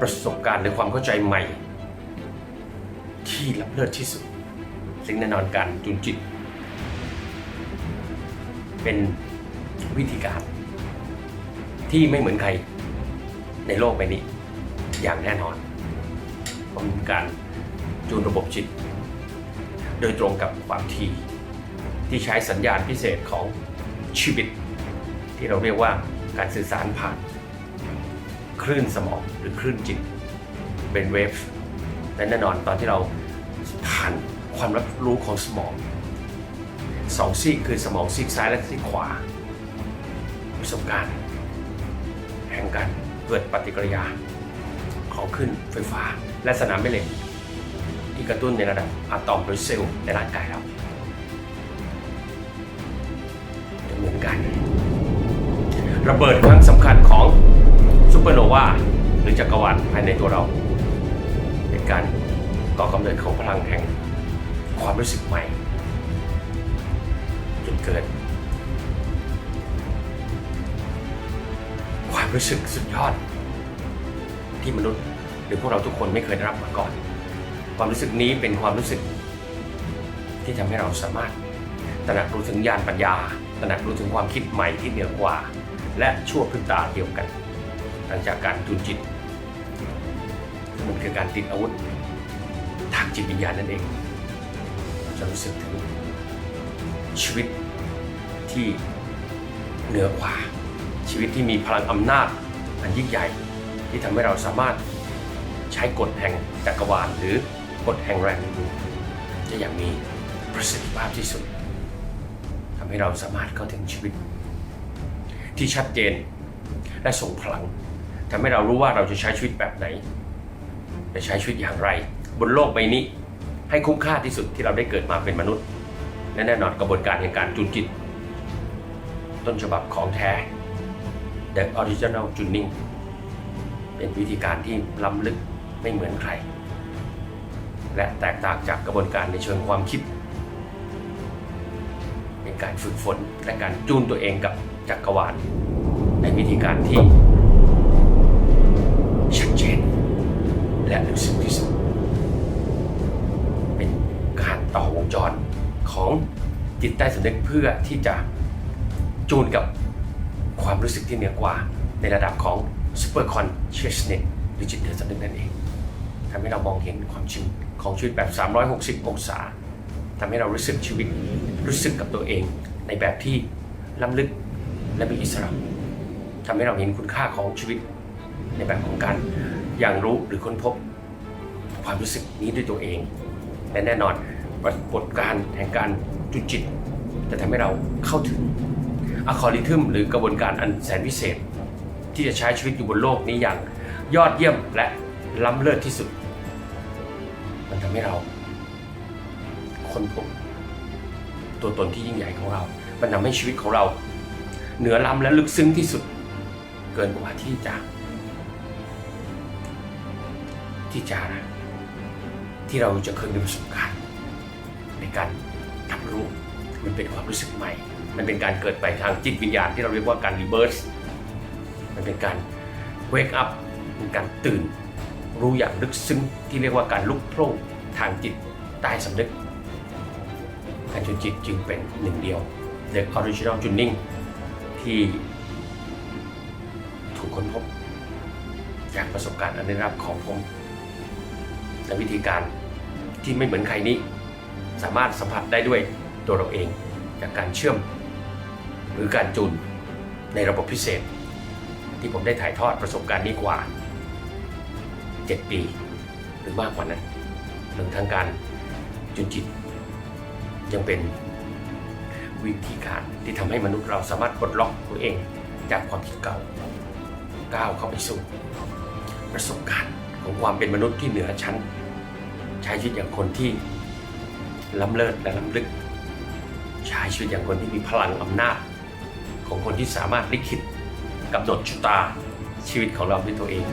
ประสบการณ์หรือความเข้าใจใหม่ ที่ล้ำเลิศที่สุด ซึ่งแน่นอนการจูนจิต เป็นวิธีการ ที่ไม่เหมือนใครในโลกใบนี้ อย่างแน่นอนผมเป็นการจูนระบบจิต โดยตรงกับความถี่ที่ใช้สัญญาณพิเศษของชีวิต ที่เราเรียกว่าการสื่อสารผ่าน คลื่นสมองหรือคลื่นจิตเป็นเวฟและแน่นอนตอนที่เราผ่านความรับรู้ของสมองสองซีกคือสมองซีกซ้ายและซีกขวา ประสบการณ์ แห่งการเกิดปฏิกิริยา ของคลื่นไฟฟ้าและสนามแม่เหล็กที่กระตุ้นในระดับอะตอมหรือเซลล์ในร่างกายเราจะเหมือนกันระเบิดครั้งสำคัญของ เปอร์โนวาหรือจักรวาลภายในตัวเรา เป็นการก่อกำเนิดของพลังแห่งความรู้สึกใหม่จนเกิด ความรู้สึกสุดยอด ที่มนุษย์หรือพวกเราทุกคนไม่เคยได้รับมาก่อน ความรู้สึกนี้เป็นความรู้สึก ที่ทำให้เราสามารถตระหนักรู้ถึงญาณปัญญาตระหนักรู้ถึงความคิดใหม่ที่เหนือกว่า และชั่วพริบตาเดียวกัน หลังจากการจูนจิต มันคือการติดอาวุธ ทางจิตวิญญาณนั่นเอง จะรู้สึกถึงชีวิตที่เหนือกว่า ชีวิตที่มีพลังอำนาจอันยิ่งใหญ่ที่ทำให้เราสามารถใช้กฎแห่งจักรวาลหรือกฎแห่งแรงดึงดูดจะอย่างมีประสิทธิภาพที่สุดทำให้เราสามารถเข้าถึงชีวิต ที่ชัดเจนและทรงพลัง ทำให้เรารู้ว่าเราจะใช้ชีวิตแบบไหน จะใช้ชีวิตอย่างไร บนโลกใบนี้ ให้คุ้มค่าที่สุดที่เราได้เกิดมาเป็นมนุษย์และแน่นอนกระบวนการแห่งการจูนจิต ต้นฉบับของแท้ The Original Tuning เป็นวิธีการที่ล้ำลึกไม่เหมือนใคร และแตกต่างจากกระบวนการในเชิงความคิด เป็นการฝึกฝนและการจูนตัวเองกับจักรวาลในวิธีการที่ และลึกซึ้งที่สุด เป็นการต่อวงจรของจิตใต้สำนึกเพื่อที่จะจูนกับความรู้สึกที่เหนือกว่า ในระดับของ super consciousness หรือจิตเหนือสำนึกนั่นเองทำให้เรามองเห็นความจริงของชีวิตแบบ 360 องศาทำให้เรารู้สึกชีวิตรู้สึกกับตัวเอง ในแบบที่ล้ำลึกและมีอิสระทำให้เราเห็นคุณค่าของชีวิตในแบบของการ อย่างรู้หรือค้นพบ ความรู้สึกนี้ด้วยตัวเอง และแน่นอนปรากฏการณ์แห่งการจุดจิต จะทำให้เราเข้าถึงอะคอริทึมหรือกระบวนการอันแสนพิเศษ ที่จะใช้ชีวิตอยู่บนโลกนี้อย่างยอดเยี่ยมและล้ำเลิศที่สุด มันทำให้เราค้นพบตัวตนที่ยิ่งใหญ่ของเรา มันทำให้ชีวิตของเรา เหนือล้ำและลึกซึ้งที่สุด เกินกว่าที่จะ ที่จะที่เราจะเคยมีประสบการณ์ในการรับรู้มันเป็นความรู้สึกใหม่ มันเป็นการเกิดไปทางจิตวิญญาณที่เราเรียกว่าการรีเบิร์สมันเป็นการเวกอัพเป็นการตื่น รู้อย่างลึกซึ้งที่เรียกว่าการลุกโพล่งทางจิตใต้สำนึกการจุนจิตจึงเป็นหนึ่งเดียว The Original Tuning ที่ถูกค้นพบจากประสบการณ์อันได้รับของผม และวิธีการที่ไม่เหมือนใครนี้ สามารถสัมผัสได้ด้วยตัวเราเองจากการเชื่อม หรือการจูนในระบบพิเศษ ที่ผมได้ถ่ายทอดประสบการณ์นี้กว่า 7 ปีหรือมากกว่านั้นรวมทั้งการจูนจิต ยังเป็นวิธีการที่ทำให้มนุษย์เราสามารถปลดล็อกตัวเองจากความคิดเก่าก้าวเข้าไปสู่ประสบการณ์ ของความเป็นมนุษย์ที่เหนือชั้น ใช้ชีวิตอย่างคนที่ล้ำเลิศและล้ำลึก ใช้ชีวิตอย่างคนที่มีพลังอำนาจ ของคนที่สามารถลิขิตกำหนดชะตาชีวิตของเราด้วยตัวเอง